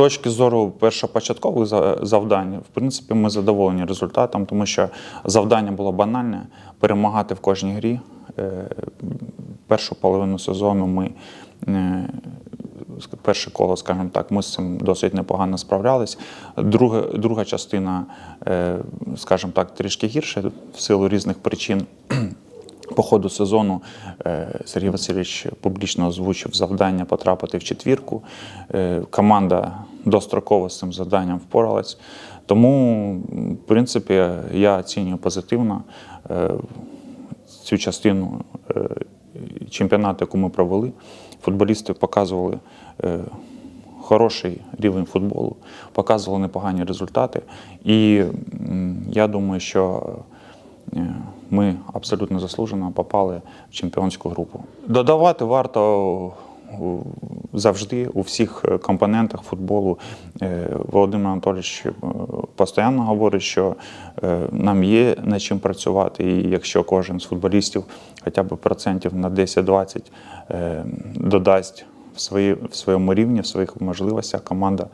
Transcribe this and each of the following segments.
точки зору першопочаткових за- завдань, в принципі, ми задоволені результатом, тому що завдання було банальне перемагати в кожній грі. Е, Першу половину сезону ми е, перше коло, скажімо так, ми з цим досить непогано справлялись. Друга, друга частина, е, скажімо так, трішки гірше в силу різних причин. По ходу сезону Сергій Васильович публічно озвучив завдання потрапити в четвірку. Команда достроково з цим завданням впоралась. Тому, в принципі, я оцінюю позитивно е, цю частину е, чемпіонату, яку ми провели. Футболісти показували е, хороший рівень футболу, показували непогані результати. І я думаю, що ми абсолютно заслужено попали в чемпіонську групу. Додавати варто завжди у всіх е, компонентах футболу. Е, Володимир Анатолійович е, постійно говорить, що нам є над чим працювати, і якщо кожен з футболістів хоча б процентів на 10-20 е, додасть в, в своєму рівні, в своїх можливостях, команда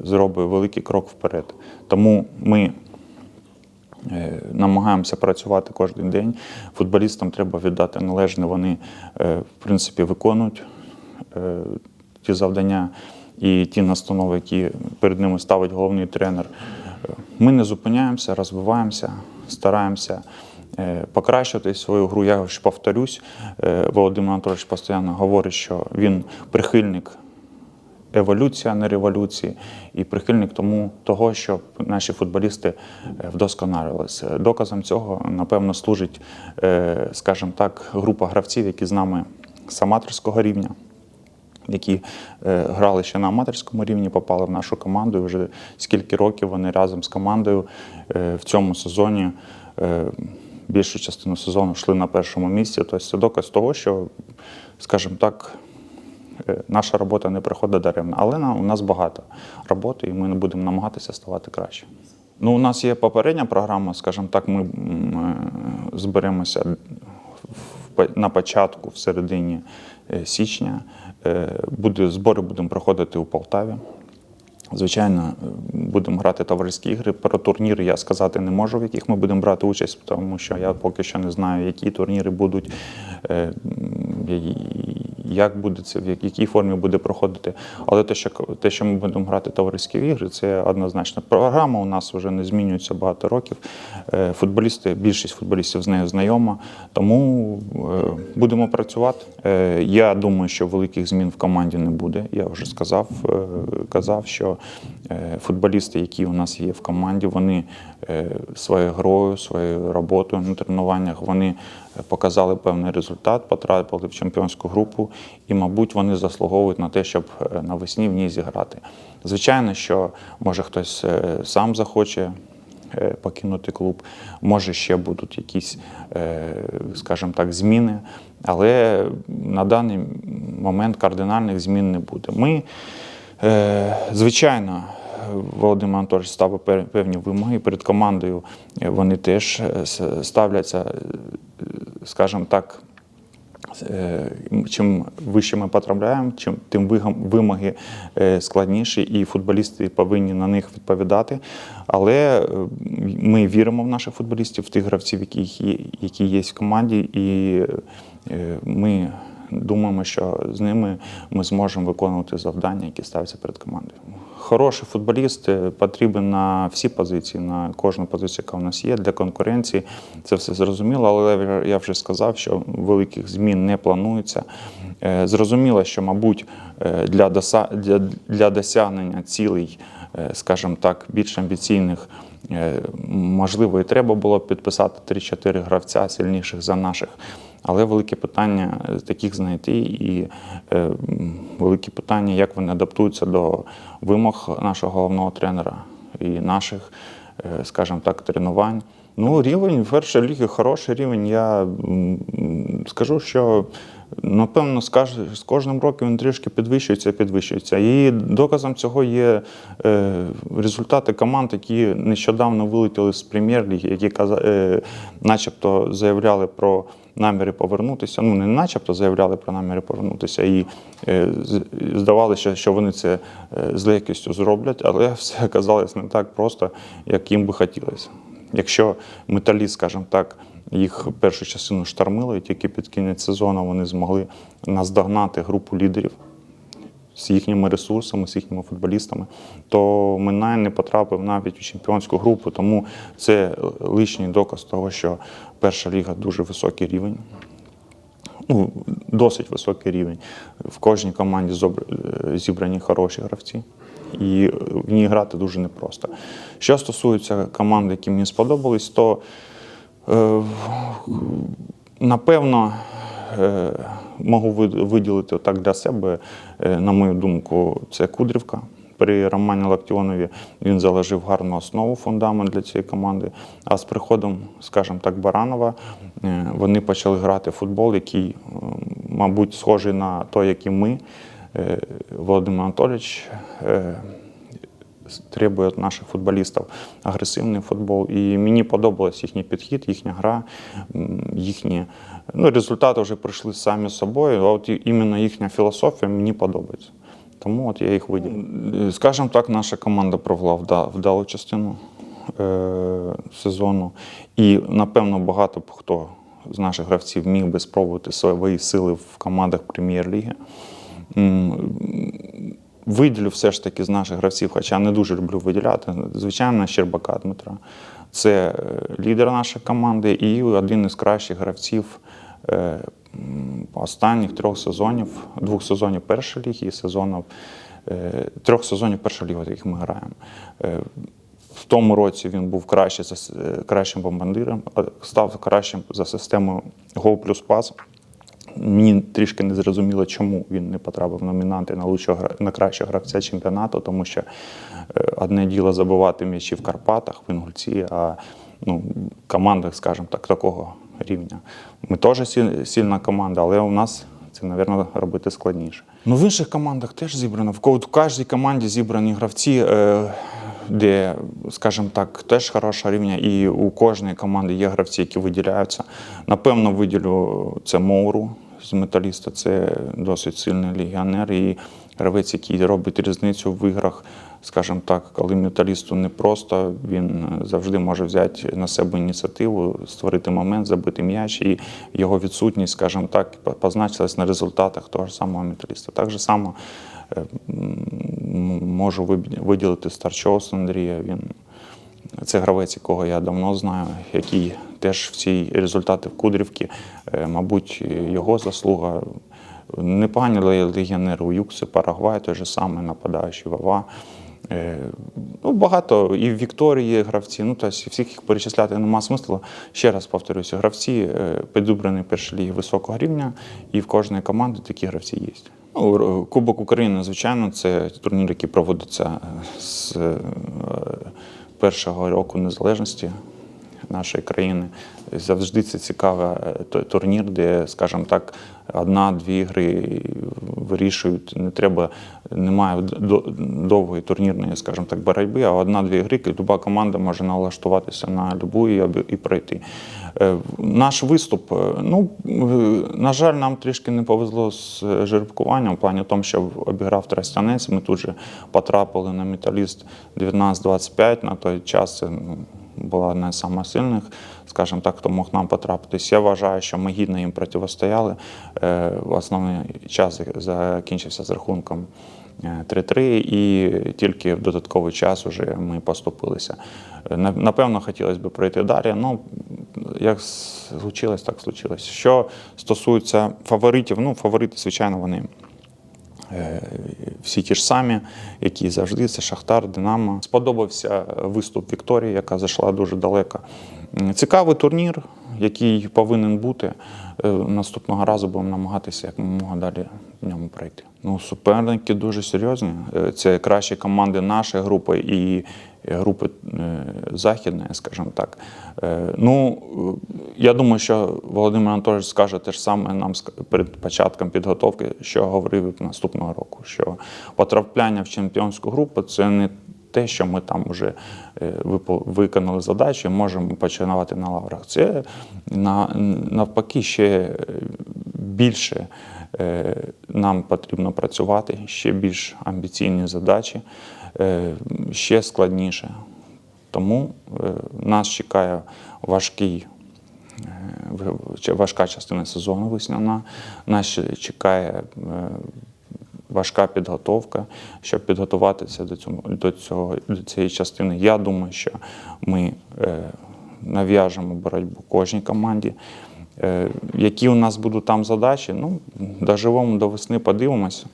зробить великий крок вперед. Тому ми Намагаємося працювати кожен день. Футболістам треба віддати належне. Вони, в принципі, виконують ті завдання і ті настанови, які перед ними ставить головний тренер. Е, Ми не зупиняємося, розвиваємося, стараємося е, покращувати свою гру. Я ж повторюсь, е, Володимир Анатолійович постійно говорить, що він прихильник еволюція, не революції, і прихильник тому того, щоб наші футболісти е, вдосконалювалися. Доказом цього, напевно, служить, е, скажімо так, група гравців, які з нами з аматорського рівня. Які е, грали ще на аматорському рівні, попали в нашу команду. І вже скільки років вони разом з командою е, в цьому сезоні е, більшу частину сезону йшли на першому місці. Тобто це доказ того, що, скажімо так, наша робота не приходить даремно. Але у нас багато роботи, і ми будемо намагатися ставати краще. Ну, у нас є попередня програма, скажімо так, ми зберемося на початку, в середині е, січня. Е, Буде, збори будемо проходити у Полтаві. Звичайно, е, будемо грати товариські ігри. Про турніри я сказати не можу, в яких ми будемо брати участь, тому що я поки що не знаю, які турніри будуть, як буде це, в якій формі буде проходити. Але те, що те, що ми будемо грати товариські ігри, це однозначно. Програма у нас вже не змінюється багато років. Е, Футболісти, більшість футболістів з нею знайома, тому е, будемо працювати. Е, Я думаю, що великих змін в команді не буде. Я вже сказав, казав, що футболісти, які у нас є в команді, вони своєю грою, своєю роботою на тренуваннях, вони показали певний результат, потрапили в чемпіонську групу, і, мабуть, вони заслуговують на те, щоб е, навесні в ній зіграти. Звичайно, що може хтось е, сам захоче е, покинути клуб, може ще будуть якісь, скажімо так, зміни, але на даний момент кардинальних змін не буде. Ми, звичайно, Володимир Анатолійович ставив певні вимоги перед командою. Вони теж ставляться, скажімо так, Е, Чим вище ми потрапляємо, чим тим вимоги е, складніші, і футболісти повинні на них відповідати. Але е, ми віримо в наших футболістів, в тих гравців, які є, які є в команді, і ми думаємо, що з ними ми зможемо виконувати завдання, які ставляться перед командою. Хороший футболіст потрібен на всі позиції, на кожну позицію, яка у нас є для конкуренції. Це все зрозуміло, але я вже сказав, що великих змін не планується. Е, Зрозуміло, що, мабуть, е, для, для, досягнення цілей, е, скажімо так, більш амбіційних, можливо, і треба було підписати 3-4 гравця сильніших за наших. Але велике питання таких знайти, і велике питання, як вони адаптуються до вимог нашого головного тренера і наших, е, скажімо так, тренувань. Ну, рівень першої ліги хороший рівень. Я скажу, що напевно з кожним роком він трішки підвищується і підвищується. І доказом цього є е, результати команд, які нещодавно вилетіли з прем'єр-ліги, які е, начебто заявляли про наміри повернутися. Ну, не начебто заявляли про наміри повернутися і е, здавалося, що вони це з легкістю зроблять, але все оказалось не так просто, як їм би хотілося. Якщо металіст, скажімо так, їх першу частину штормили, і тільки під кінець сезону вони змогли наздогнати групу лідерів з їхніми ресурсами, з їхніми футболістами, то Минай не потрапив навіть у чемпіонську групу. Тому це лишній доказ того, що перша ліга дуже високий рівень. Ну, досить високий рівень. В кожній команді е, зібрані хороші гравці, і в ній грати дуже непросто. Що стосується команд, які мені сподобались, то напевно е, можу виділити так для себе, е, на мою думку, це Кудрівка. При Романі Лактіонові він заложив гарну основу, фундамент для цієї команди. А з приходом, скажімо так, Баранова, е, вони почали грати в футбол, який, е, мабуть, схожий на той, який ми. Е, Володимир Анатолійович е, требує від наших футболістів агресивний футбол. І мені подобалось їхній підхід, їхня гра, їхні ну, результати вже прийшли самі собою. А от іменно їхня філософія мені подобається. Тому от я їх виділив. Скажімо так, наша команда провела вдалу частину е- сезону. І, напевно, багато хто з наших гравців міг би спробувати свої сили в командах прем'єр-ліги. Виділю все ж таки з наших гравців, хоча не дуже люблю виділяти. Звичайно, Щербака Дмитра. Це е, лідер нашої команди і один із кращих гравців е, останніх трьох сезонів, двох сезонів першої ліги і сезонів, е, трьох сезонів першої ліги, в яких ми граємо. В тому році він був краще за, кращим бомбардиром, а став кращим за системою гол плюс пас. Мені трішки не зрозуміло, чому він не потрапив номінанти на лучшого на кращого гравця чемпіонату, тому що е, одне діло забивати м'ячі в Карпатах, в Інгульці, а ну, командах, скажімо так, такого рівня. Ми теж сильна команда, але у нас це, мабуть, робити складніше. Ну, в інших командах теж зібрано. В кожній команді зібрані гравці. Е, де, скажімо так, теж хороша рівня, і у кожної команди є гравці, які виділяються. Напевно, виділю це Моуру з металіста. Це досить сильний легіонер і гравець, який робить різницю в іграх. Скажімо так, коли металісту не просто, він завжди може взяти на себе ініціативу, створити момент, забити м'яч, і його відсутність, скажімо так, позначилась на результатах того ж самого металіста. Так же само е, можу виділити Старчос Андрія. Він це гравець, якого я давно знаю, який теж всі результати в Кудрівці, е, мабуть, його заслуга. Непогані ле- легіонери у Юкси, Парагвай, той же самий нападаючий Вава. Е, Ну, багато і в Вікторії гравці, ну тобто всіх їх перечисляти нема смислу. Ще раз повторюся, гравці е, підібрані першої ліги високого рівня, і в кожної команди такі гравці є. Ну, Кубок України, звичайно, це турнір, який проводиться з е, першого року незалежності нашої країни. Завжди це цікавий е, турнір, де, скажімо так, одна-дві гри вирішують. Не треба, немає довгої турнірної, скажімо так, боротьби, а одна-дві гри, люба команда може налаштуватися на любу і, і пройти. Е, Наш виступ, е, ну, на жаль, нам трішки не повезло з жеребкуванням, в плані тому, що обіграв Тростянець, ми тут же потрапили на металіст 19-25, на той час це ну, була одна з самих сильних, скажімо так, хто мог нам потрапитись. Я вважаю, що ми гідно їм протистояли. Е, Основний час закінчився з рахунком е, 3-3, і тільки в додатковий час вже ми поступилися. Е, Напевно, хотілося б пройти далі. Ну, як случилось, так случилось. Що стосується фаворитів, ну, фаворити, звичайно, вони е, всі ті ж самі, які завжди це Шахтар, Динамо. Сподобався виступ Вікторії, яка зайшла дуже далеко. Цікавий турнір, який повинен бути. Е, Наступного разу будемо намагатися якомога далі в ньому пройти. Ну, суперники дуже серйозні. Е, Це кращі команди нашої групи і групи е, західної, скажімо так. Е, Ну, е, я думаю, що Володимир Анатолійович скаже те ж саме нам перед початком підготовки, що говорив наступного року, що потрапляння в чемпіонську групу це не те, що ми там вже е, виконали задачу можемо починати на лаврах. Це навпаки ще е, більше е, нам потрібно працювати, ще більш амбіційні задачі, е, ще складніше. Тому е, нас чекає важкий е, важка частина сезону весняна. Нас чекає е, важка підготовка, щоб підготуватися до цього, до цього до цієї частини. Я думаю, що ми е, нав'яжемо боротьбу кожній команді. Е, які у нас будуть там задачі? Ну, доживемо до весни, подивимося.